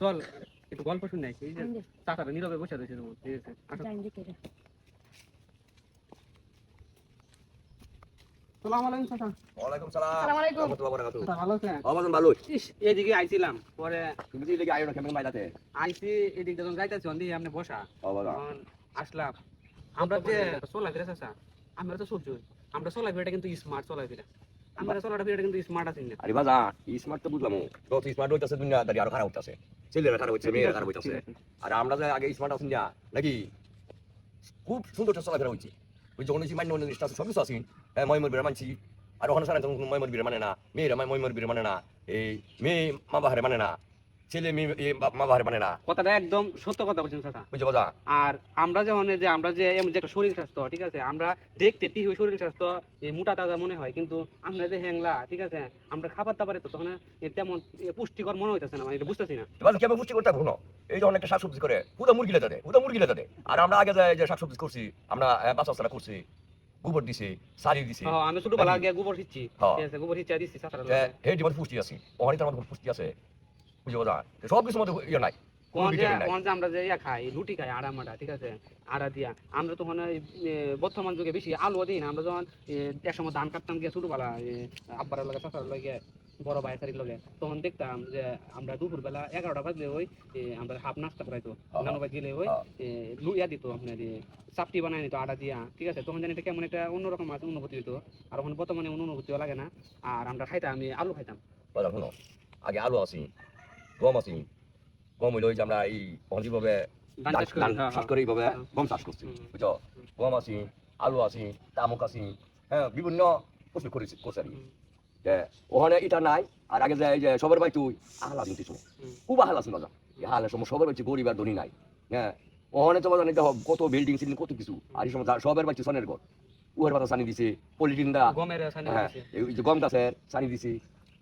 চল একটু গল্প শুনে এই যে চাচারা নীরবে বসে রয়েছে তোমার ঠিক আছে? আসো। আমরা যে চলা ফিরে চাচা আমরা তো চলছি আমরা চলা ফিরাটা কিন্তু স্মার্ট চলা ফিরা। আমরা চলাটা ফিরাটা কিন্তু স্মার্ট আছি না। আরে বাজা স্মার্ট তো বুঝলাম যত স্মার্ট হইতাছে দুনিয়া দাঁড়িয়ে আরও খারাপ হইতাছে। ছেলেরা খারাপ হচ্ছে মেয়েরা খারাপ হইতাছে। আর আমরা যে আগে স্মার্ট আছি না নাকি খুব সুন্দর চলাফেরা হয়েছে ওই যখন হইছি মান্য অন্য জিনিসটা আছে, সব কিছু আছি হ্যাঁ ময়মর বিরা মানছি। আর ওখানে সারা ময়মর বিরা মানে না। মেয়েরা ময়মর বিরা মানে না। এই মেয়ে মা বাহারে মানে না। ছেলে মেয়ে মা বাহারে মানে না। কথাটা একদম সত্য কথা বলছেন চাচা। বুঝছ বাজা আর আমরা যে আমরা যে এমন যে একটা শরীর স্বাস্থ্য ঠিক আছে? আমরা দেখতে টিভি শরীর স্বাস্থ্য এই মোটা তাজা মনে হয় কিন্তু আমরা যে হ্যাংলা ঠিক আছে? আমরা খাবার দাবারে তো তখন তেমন পুষ্টিকর মনে হইতেছে না মানে এটা বুঝতেছি না। এবার কেমন পুষ্টি করতে পারব এই যে শাকসবজি করে মুরগি লেতে আর আমরা আগে যে শাকসবজি করছি আমরা বাচ্চা করছি গোবর দিছি সারি দিছি। ও, আমি ছোটবেলা আগে গোবর হ্যাঁ। ঠিক আছে গোবর দিচ্ছি জীবন পুষ্টি আছে ওখানে পুষ্টি আছে। বুঝে বোঝা সব কিছু মধ্যে ইয়ে নাই। কোনো কোন যে ভিটামিন নাই। কোন যে আমরা যে ইয়া খাই রুটি খাই আড়া মাটা ঠিক আছে? আড়া দিয়া। আমরা তখন বর্তমান যুগে বেশি আলু দিই না। আমরা যখন এক সময় ধান কাটতাম গিয়ে ছোটবেলা আব্বার লগে চাচার লগে বড় ভাই সারির লগে তখন দেখতাম যে আমরা দুপুর বেলা এগারোটা বাজলে ওই আমরা হাফ নাস্তা করাইতো। হ্যাঁ। নানু ভাই গেলে ওই এ, দিত আপনার এ, চাপটি বানাই নিত আটা দিয়া। ঠিক আছে? তখন জানি এটা কেমন একটা অন্যরকম অনুভূতি হইতো। আর এখন বর্তমানে অনুভূতিও লাগে না। আর আমরা খাইতাম আমি আলু খাইতাম। আগে আলু আছি গম আছি গম হইল যে আমরা এই ধান চাষ করি, এইভাবে। গম চাষ করছি। বুঝছ গম আছি আলু আছি তামুক আছি হ্যাঁ বিভিন্ন ফসল করেছি ওখানে এটা নাই আর আগে যে যে সবার বাড়ি তুই আহাল কিছু খুব আহাল আছি বাজা। এই হালের সময় সবার বাড়ি গরিব আর ধনী নাই হ্যাঁ ওখানে তো বাজার দেখো কত বিল্ডিং সিল্ডিং কত কিছু। আর এই সময় সবার বাড়ি সনের ঘর উহার পাতা সানি দিছে পলিটিন দা। গমের সানি হ্যাঁ গম গাছের সানি দিছি।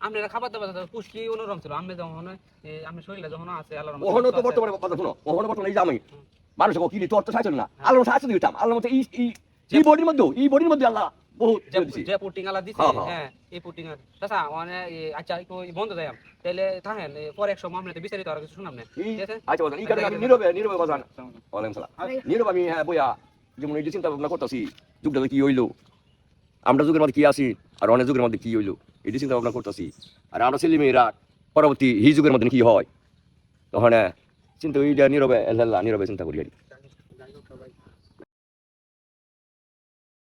আমরা খাবার দাবার পুষ্টি অনুরম ছিল। আমি যখন এ, আমি শরীরে যখন আছে আল্লাহর ওখানে তো। বর্তমানে কথা শুনো ওখানে বর্তমানে এই যে আমি মানুষ কি তোর তো সাইছিল না। আল্লাহ সাহায্য দিতাম। আল্লাহ মতো এই এই- বডির মধ্যে এই বডির মধ্যে আল্লাহ বহুত যে পুটিং আলা দিছে হ্যাঁ, হ্যাঁ। হ্যাঁ এই পুটিং চাচা মানে আচ্ছা একটু বন্ধ তাহলে থাকেন পরে এক সময় আমরা বিস্তারিত আর কিছু শুনাম না। এই- ঠিক আছে? আচ্ছা বাজান এই কারণে আমি নীরবে নীরবে বাজান ওয়ালাইকুম সালাম। নীরবে আমি হ্যাঁ বইয়া যেমন এই যে চিন্তা ভাবনা করতেছি যুগটা কি হইল? আমরা যুগের মধ্যে কি আসি আর অনেক যুগের মধ্যে কি হইল? এটি চিন্তা ভাবনা করতেছি। আর আমরা ছেলে মেয়েরা পরবর্তী হি যুগের মধ্যে কি হয়? তখন চিন্তা ওইটা নীরবে নীরবে চিন্তা করি আর।